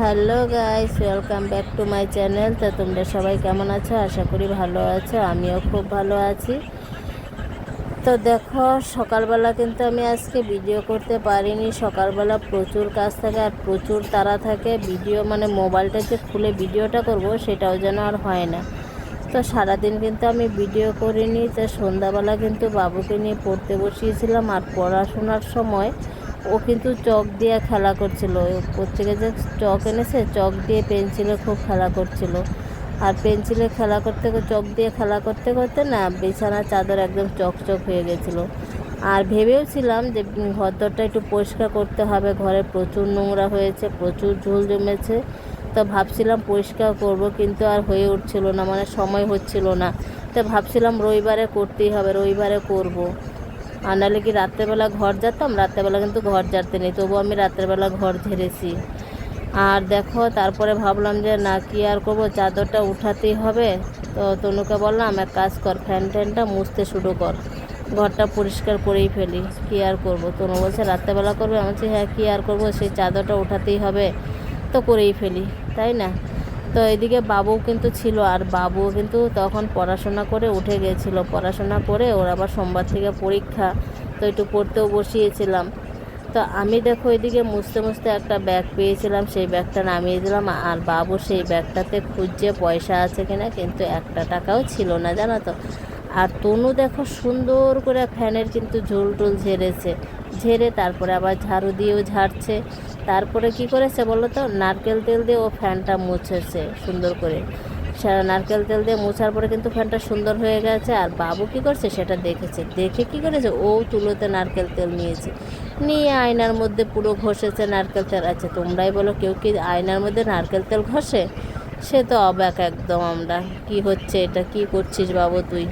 Hello guys, welcome back to my channel. তো তোমরা সবাই কেমন আছো? আশা করি ভালো আছো, আমিও খুব ভালো আছি। তো দেখো, সকালবেলা কিন্তু আমি আজকে ভিডিও করতে পারিনি। সকালবেলা প্রচুর কাজ থাকে আর প্রচুর তারা থাকে। ভিডিও মানে মোবাইলটা যে খুলে ভিডিওটা করব, সেটাও যেন আর হয় না। তো সারাদিন কিন্তু আমি ভিডিও করিনি। তো সন্ধ্যাবেলা কিন্তু বাবুকে নিয়ে পড়তে বসিয়েছিলাম আর পড়াশোনার সময় ও কিন্তু চক দিয়ে খেলা করছিল। থেকে যে চক এনেছে, চক দিয়ে পেন্সিলে খুব খেলা করছিল। আর পেন্সিলে খেলা করতে, চক দিয়ে খেলা করতে করতে না বিছানার চাদর একদম চকচক হয়ে গেছিল। আর ভেবেওছিলাম যে ঘরদরটা একটু পরিষ্কার করতে হবে, ঘরে প্রচুর নোংরা হয়েছে, প্রচুর ঝুল জমেছে। তো ভাবছিলাম পরিষ্কার করব, কিন্তু আর হয়ে উঠছিল না মানে সময় হচ্ছিল না। তো ভাবছিলাম রবিবারে করতেই হবে, রবিবারে করব। আর নাহলে কি রাত্রেবেলা ঘর যেতাম রাত্রেবেলা কিন্তু ঘর ঝাড়তে নেই। তবুও আমি রাত্রেবেলা ঘর ঝেড়েছি। আর দেখো, তারপরে ভাবলাম যে না, কি আর করব? চাদরটা উঠাতেই হবে। তো তনুকে বললাম, এক কাজ কর ফ্যান ট্যানটা মুছতে শুরু কর। ঘরটা পরিষ্কার করেই ফেলি। কী আর করব? তনু বলছে, রাত্রেবেলা করবে? আমি বলছি হ্যাঁ কী আর করব? সেই চাদরটা উঠাতেই হবে। তো করেই ফেলি। তাই না? তো এদিকে বাবু কিন্তু ছিল আর বাবু কিন্তু তখন পড়াশোনা করে উঠে গেছিল। পড়াশোনা করে ওর আবার সোমবার থেকে পরীক্ষা, তো একটু পড়তেও বসিয়েছিলাম। তো আমি দেখো এদিকে মুছতে মুছতে একটা ব্যাগ পেয়েছিলাম, সেই ব্যাগটা নামিয়ে দিলাম আর বাবু সেই ব্যাগটাতে খুঁজছে পয়সা আছে কিনা, কিন্তু একটা টাকাও ছিল না, জানো তো। আর তনু দেখো সুন্দর করে ফ্যানের কিন্তু ঝোল টোল ঝেড়েছে। ঝেড়ে তারপরে আবার ঝাড়ু দিয়েও ঝাড়ছে। তারপরে কি করেছে বলো তো? নারকেল তেল দিয়ে ও ফ্যানটা মুছেছে সুন্দর করে। নারকেল তেল দিয়ে মোছার পরে কিন্তু ফ্যানটা সুন্দর হয়ে গেছে। আর বাবু কি করছে? সেটা দেখেছে। দেখে কি করেছে? ও তুলোতে নারকেল তেল নিয়েছে। নিয়ে আয়নার মধ্যে পুরো ঘষেছে নারকেল তেল। আছে তোমরাই বলো, কেউ কি আয়নার মধ্যে নারকেল তেল ঘষে? সে তো অবাক একদম আমরা। কি হচ্ছে এটা? কি করছিস বাবু তুই?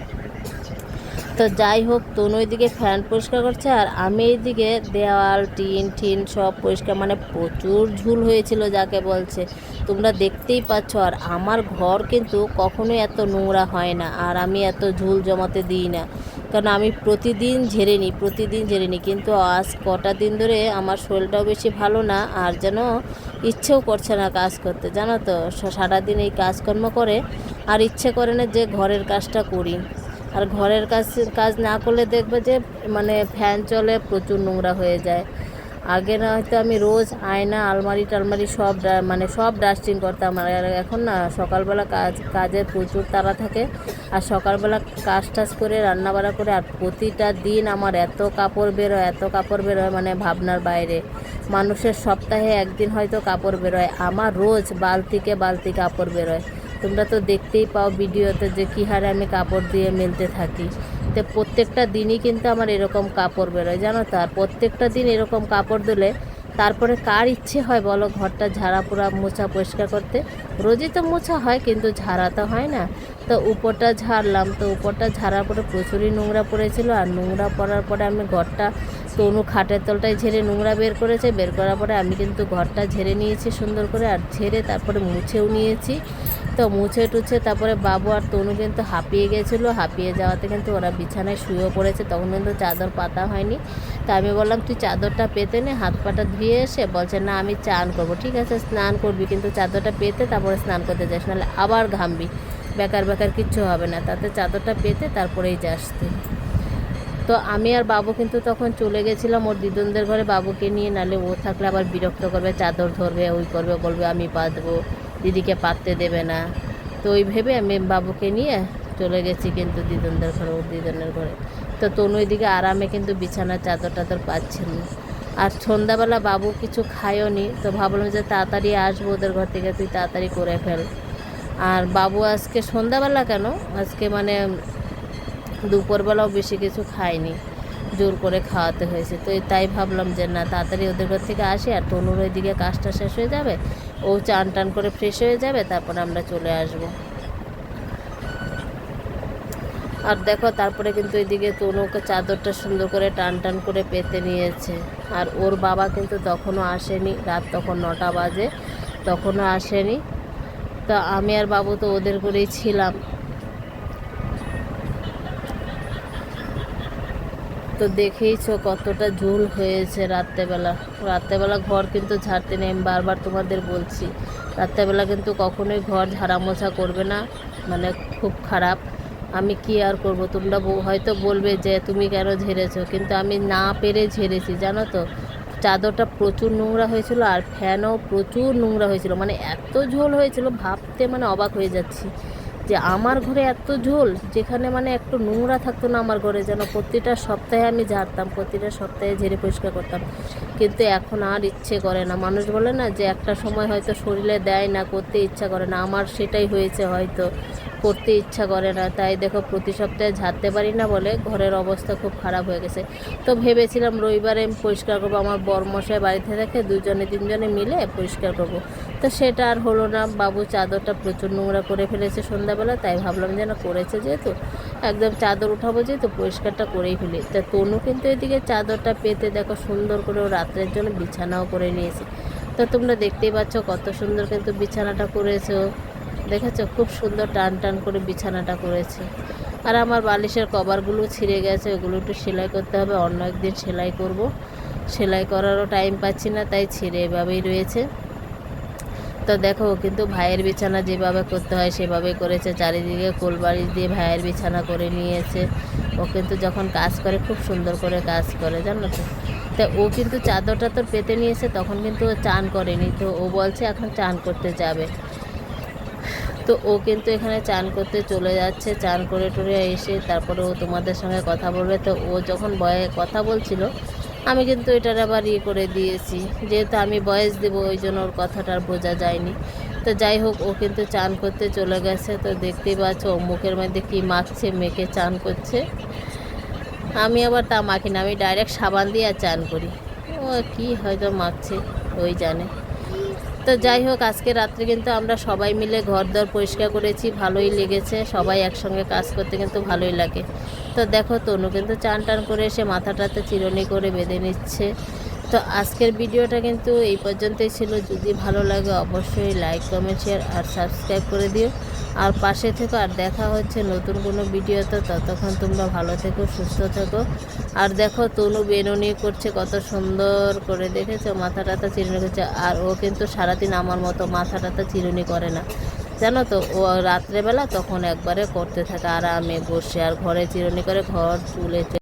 তো যাই হোক, তনু ওইদিকে ফ্যান পরিষ্কার করছে আর আমি এইদিকে দেওয়াল, টিন টিন সব পরিষ্কার। মানে প্রচুর ঝুল হয়েছিল যাকে বলছে। তোমরা দেখতেই পাচ্ছ, আর আমার ঘর কিন্তু কখনোই এত নোংরা হয় না, আর আমি এত ঝুল জমাতে দিই না। কারণ আমি প্রতিদিন ঝেড়ে নিই প্রতিদিন ঝেড়ে নিই কিন্তু আজ কটা দিন ধরে আমার শরীরটাও বেশি ভালো না, আর যেন ইচ্ছেও করছে না কাজ করতে। জানো তো সারাদিন এই কাজকর্ম করে আর ইচ্ছে করে না যে ঘরের কাজটা করি। আর ঘরের কাজ কাজ না করলে দেখবে যে মানে ফ্যান চলে, প্রচুর নোংরা হয়ে যায়। আগে না হয়তো আমি রোজ আয়না, আলমারি টালমারি সব মানে সব ডাস্টিং করতাম। আর এখন না, সকালবেলা কাজ, কাজের প্রচুর তাড়া থাকে। আর সকালবেলা কাজ টাজ করে রান্নাবাড়া করে, আর প্রতিটা দিন আমার এত কাপড় বেরোয় এত কাপড় বেরোয় মানে ভাবনার বাইরে। মানুষের সপ্তাহে একদিন হয়তো কাপড় বেরোয় আমার রোজ বালতিকে বালতি কাপড় বেরোয় তোমরা তো দেখতেই পাও ভিডিওতে যে কী হারে আমি কাপড় দিয়ে মেলতে থাকি। তো প্রত্যেকটা দিনই কিন্তু আমার এরকম কাপড় বেরোয়, জানো তো? আর প্রত্যেকটা দিন এরকম কাপড় দিলে তারপরে কার ইচ্ছে হয় বলো ঘরটা ঝাড়া পোড়া মোছা পরিষ্কার করতে? রোজই তো মোছা হয় কিন্তু ঝাড়া তো হয় না। তো উপরটা ঝাড়লাম, তো উপরটা ঝাড়ার পরে প্রচুরই নোংরা পড়েছিল। আর নোংরা পড়ার পরে আমি ঘরটা তনু খাটের তলটায় ঝেড়ে নোংরা বের করেছে। বের করার পরে আমি কিন্তু ঘরটা ঝেড়ে নিয়েছি সুন্দর করে, আর ঝেড়ে তারপরে মুছেও নিয়েছি। তো মুছে টুছে তারপরে বাবু আর তনু কিন্তু হাঁপিয়ে গেছিল, হাঁপিয়ে যাওয়াতে কিন্তু ওরা বিছানায় শুয়েও পড়েছে, তখন কিন্তু চাদর পাতা হয়নি। তা আমি বললাম, তুই চাদরটা পেতে নে, হাত পাটা ধুয়ে এসে বলছে, না, আমি চান করব। ঠিক আছে, স্নান করবি, কিন্তু চাদরটা পেতে তারপরে স্নান করতে যাস, নাহলে আবার ঘামবি। বেকার বেকার কিচ্ছু হবে না, তাতে চাদরটা পেতে তারপরেই যাস তুই। তো আমি আর বাবু কিন্তু তখন চলে গেছিলাম ওর দিদনদের ঘরে, বাবুকে নিয়ে নালে ও থাকলে আবার বিরক্ত করবে, চাদর ধরবে, ওই করবে, বলবে, আমি পাতবো দিদিকে পাততে দেবে না। তো ওই ভেবে আমি বাবুকে নিয়ে চলে গেছি কিন্তু দিদনদের ঘরে, ওর দিদনের ঘরে। তো তনু দিকে আরামে কিন্তু বিছানার চাদর টাদর পাচ্ছিল আর সন্ধ্যাবেলা বাবু কিছু খায়ও নি তো ভাবলাম যে তাড়াতাড়ি আসব ওদের ঘর থেকে, তুই তাড়াতাড়ি করে ফেল। আর বাবু আজকে সন্ধ্যাবেলা কেন? আজকে মানে দুপুরবেলাও বেশি কিছু খায়নি, জোর করে খাওয়াতে হয়েছে। তো তাই ভাবলাম যে না, তাড়াতাড়ি ওদের ঘর থেকে আসি, আর তনুর ওইদিকে কাজটা শেষ হয়ে যাবে। ও চান টান করে ফ্রেশ হয়ে যাবে, তারপর আমরা চলে আসব। আর দেখো, তারপরে কিন্তু এদিকে তনুকে চাদরটা সুন্দর করে টান টান করে পেতে নিয়েছে। আর ওর বাবা কিন্তু তখনও আসেনি, রাত তখন নটা বাজে, তখনও আসেনি। তো আমি আর বাবু তো ওদের করেই ছিলাম। তো দেখেইছো কতটা ঝুল হয়েছে রাত্রেবেলা। রাত্রেবেলা ঘর কিন্তু ঝাড়তে নেই, আমি বারবার তোমাদের বলছি। রাত্রেবেলা কিন্তু কখনোই ঘর ঝাড়া মোছা করবে না মানে খুব খারাপ। আমি কি আর করব? তোমরা হয়তো বলবে যে তুমি কেন ঝেড়েছো, কিন্তু আমি না পেরে ঝেড়েছি, জানো তো? চাদরটা প্রচুর নোংরা হয়েছিল আর ফ্যানও প্রচুর নোংরা হয়েছিল। মানে এত ঝোল হয়েছিল, ভাবতে মানে অবাক হয়ে যাচ্ছি। যে আমার ঘরে এত ঝোল, যেখানে মানে একটু নোংরা থাকতো না আমার ঘরে, যেন প্রতিটা সপ্তাহে আমি ঝাড়তাম, প্রতিটা সপ্তাহে ঝেড়ে পরিষ্কার করতাম। কিন্তু এখন আর ইচ্ছে করে না। মানুষ বলে না যে একটা সময় হয়তো শরীরে দেয় না, করতে ইচ্ছা করে না। আমার সেটাই হয়েছে হয়তো। করতে ইচ্ছা করে না। তাই দেখো, প্রতি সপ্তাহে ঝাড়তে পারি না বলে ঘরের অবস্থা খুব খারাপ হয়ে গেছে। তো ভেবেছিলাম রবিবারে আমি পরিষ্কার করব। আমার বরমশাই বাড়িতে থাকে, দুজনে, তিনজনে মিলে পরিষ্কার করব। তো সেটা আর হলো না। বাবু চাদরটা প্রচুর নোংরা করে ফেলেছে সন্ধ্যাবেলা, তাই ভাবলাম যে না করেছে যেহেতু, একদম চাদর উঠাবো যেহেতু, পরিষ্কারটা করেই ফেলি। তা তনু কিন্তু এদিকে চাদরটা পেতে দেখো, সুন্দর করে ও রাত্রের জন্য বিছানাও করে নিয়েছে। তো তোমরা দেখতেই পাচ্ছ কত সুন্দর কিন্তু বিছানাটা করেছে দেখেছ? খুব সুন্দর টান টান করে বিছানাটা করেছে। আর আমার বালিশের কভারগুলো ছিঁড়ে গেছে, ওগুলো একটু সেলাই করতে হবে। অন্য একদিন সেলাই করব। সেলাই করারও টাইম পাচ্ছি না, তাই ছিঁড়ে এভাবেই রয়েছে। তো দেখো কিন্তু ভাইয়ের বিছানা যেভাবে করতে হয়, সেভাবে করেছে। চারিদিকে কোলবাড়ি দিয়ে ভাইয়ের বিছানা করে নিয়েছে। ও কিন্তু যখন কাজ করে, খুব সুন্দর করে কাজ করে, জানো তো? তা ও কিন্তু চাদরটা তোর পেতে নিয়েছে, তখন কিন্তু ও চান করেনি। তো ও বলছে, এখন চান করতে যাবে। তো ও কিন্তু এখানে চান করতে চলে যাচ্ছে। চান করে টরে এসে তারপরে ও তোমাদের সঙ্গে কথা বলবে। তো ও যখন বয়ে কথা বলছিল, আমি কিন্তু এটার আবার ইয়ে করে দিয়েছি, যেহেতু আমি বয়স দেবো, ওই জন্য ওর কথাটা বোঝা যায়নি। তো যাই হোক, ও কিন্তু চান করতে চলে গেছে। তো দেখতেই পাচ্ছ ও মুখের মধ্যে কী মাখছে, মেখে চান করছে। আমি আবার তা মাখি না, আমি ডাইরেক্ট সাবান দিয়ে আর চান করি। ও কী হয়তো মাখছে, ওই জানে। তো যাই হোক, আজকে রাত্রে কিন্তু আমরা সবাই মিলে ঘর দর পরিষ্কার করেছি, ভালোই লেগেছে, সবাই একসঙ্গে কাজ করতে কিন্তু ভালোই লাগে। তো দেখো, তনু কিন্তু চান টান করে এসে মাথাটাতে চিরনি করে বেঁধে নিচ্ছে। তো আজকের ভিডিওটা কিন্তু এই পর্যন্তই ছিল। যদি ভালো লাগে অবশ্যই লাইক কমেন্ট শেয়ার আর সাবস্ক্রাইব করে দিও। আর পাশে থেকো আর দেখা হচ্ছে নতুন কোনো ভিডিওতে। ততক্ষণ তোমরা ভালো থেকো, সুস্থ থেকো। আর দেখো তনু বেনুনি করছে কত সুন্দর করে দেখেছ মাথা টাথা চিরুনি করছে। আর ও কিন্তু সারাদিন আমার মতো মাথা টাথা চিরুনি করে না। জানো তো, ও রাত্রেবেলা তখন একবারে করতে থাকে। আরামে বসে আর ঘরে চিরুনি করে ঘর তুলে